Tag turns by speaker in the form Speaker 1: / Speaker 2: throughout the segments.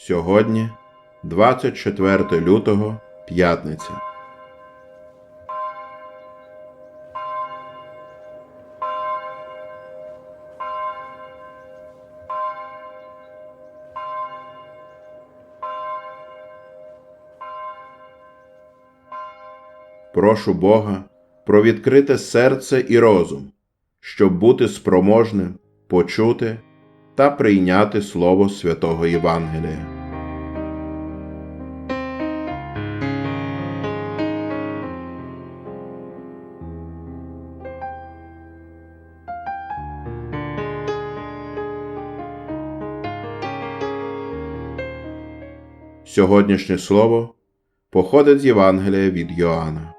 Speaker 1: Сьогодні 24 лютого, п'ятниця. Прошу Бога про відкрите серце і розум, щоб бути спроможним почути та прийняти Слово Святого Євангелія. Сьогоднішнє слово походить з Євангелія від Йоанна.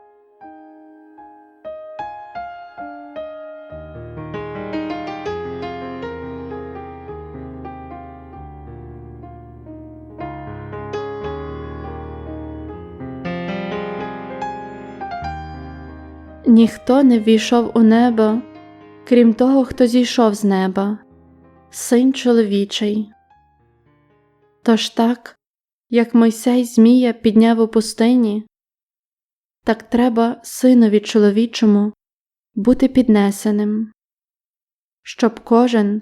Speaker 2: Ніхто не ввійшов у небо, крім того, хто зійшов з неба, син чоловічий. Тож так, як Мойсей Змія підняв у пустині, так треба синові чоловічому бути піднесеним, щоб кожен,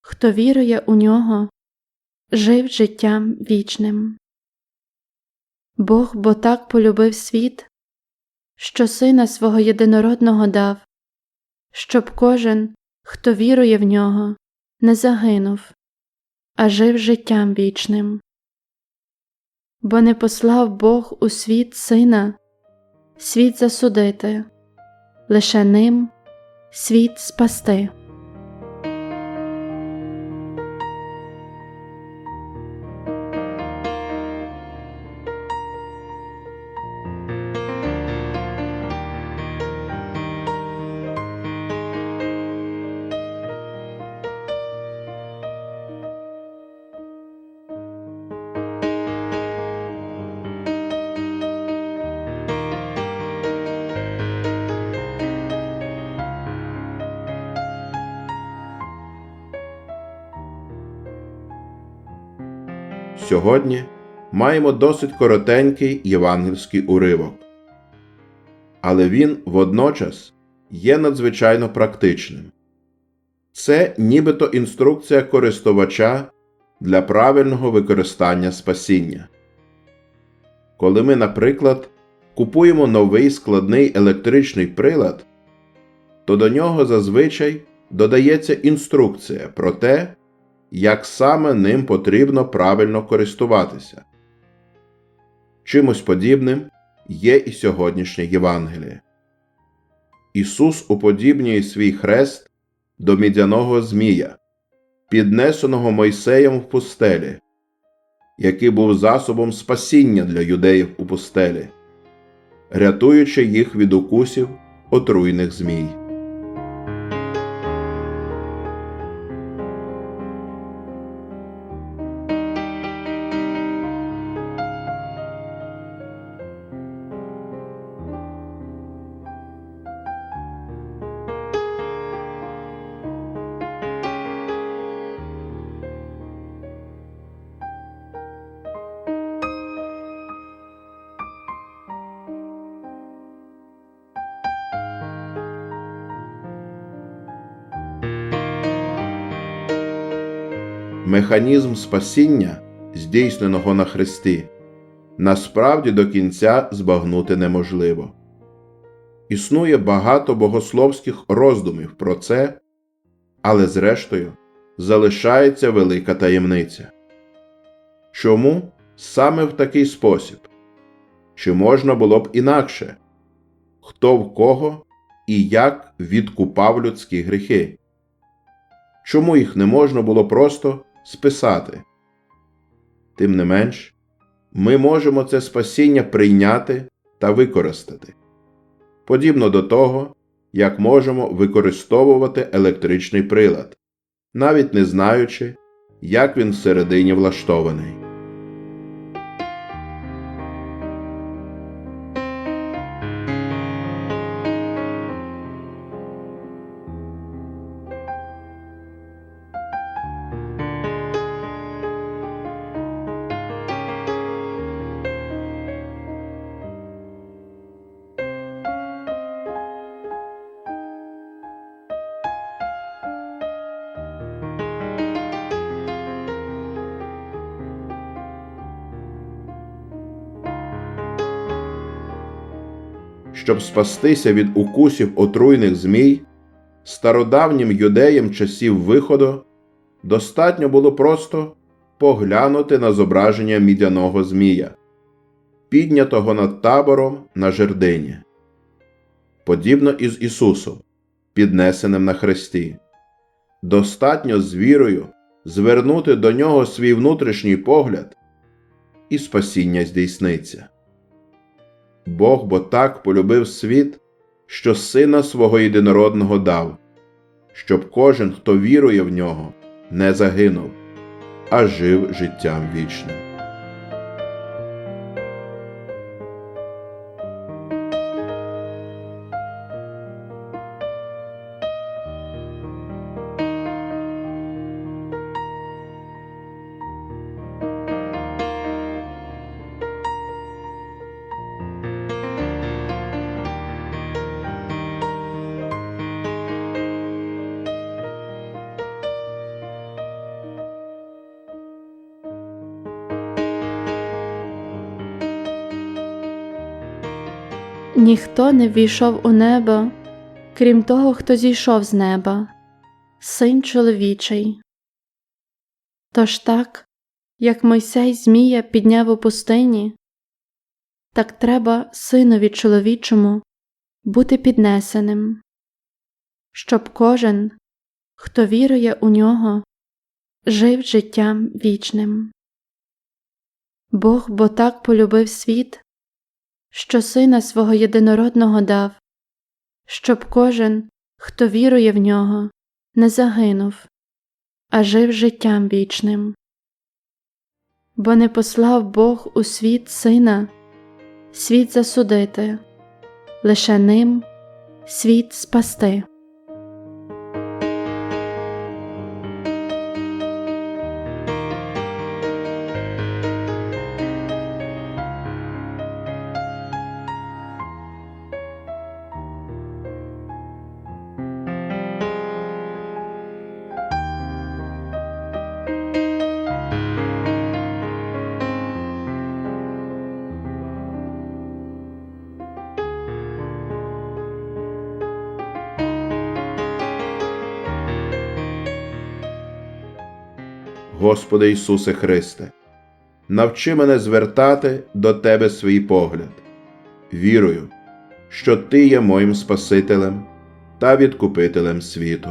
Speaker 2: хто вірує у нього, жив життям вічним. Бог бо так полюбив світ, що Сина свого єдинородного дав, щоб кожен, хто вірує в нього, не загинув, а жив життям вічним. Бо не послав Бог у світ Сина, світ засудити, лише ним світ спасти.
Speaker 1: Сьогодні маємо досить коротенький євангельський уривок, але він водночас є надзвичайно практичним. Це нібито інструкція користувача для правильного використання спасіння. Коли ми, наприклад, купуємо новий складний електричний прилад, то до нього зазвичай додається інструкція про те, як саме ним потрібно правильно користуватися. Чимось подібним є і сьогоднішнє Євангеліє. Ісус уподібнює свій хрест до мідяного Змія, піднесеного Мойсеєм в пустелі, який був засобом спасіння для юдеїв у пустелі, рятуючи їх від укусів отруйних змій. Механізм спасіння, здійсненого на Христі, насправді до кінця збагнути неможливо. Існує багато богословських роздумів про це, але зрештою залишається велика таємниця. Чому саме в такий спосіб? Чи можна було б інакше? Хто в кого і як відкупав людські гріхи? Чому їх не можна було просто списати? Тим не менш, ми можемо це спасіння прийняти та використати, подібно до того, як можемо використовувати електричний прилад, навіть не знаючи, як він всередині влаштований. Щоб спастися від укусів отруйних змій, стародавнім юдеям часів виходу достатньо було просто поглянути на зображення мідяного змія, піднятого над табором на жердині. Подібно із Ісусом, піднесеним на хресті. Достатньо з вірою звернути до нього свій внутрішній погляд, і спасіння здійсниться. Бог бо так полюбив світ, що сина свого єдинородного дав, щоб кожен, хто вірує в нього, не загинув, а жив життям вічним.
Speaker 2: Ніхто не ввійшов у небо, крім того, хто зійшов з неба, син чоловічий. Тож так, як Мойсей Змія підняв у пустині, так треба синові чоловічому бути піднесеним, щоб кожен, хто вірує у нього, жив життям вічним. Бог бо так полюбив світ, що сина свого єдинородного дав, щоб кожен, хто вірує в нього, не загинув, а жив життям вічним. Бо не послав Бог у світ сина, світ засудити, лише ним світ спасти.
Speaker 1: Господи Ісусе Христе, навчи мене звертати до Тебе свій погляд, вірую, що Ти є моїм Спасителем та відкупителем світу.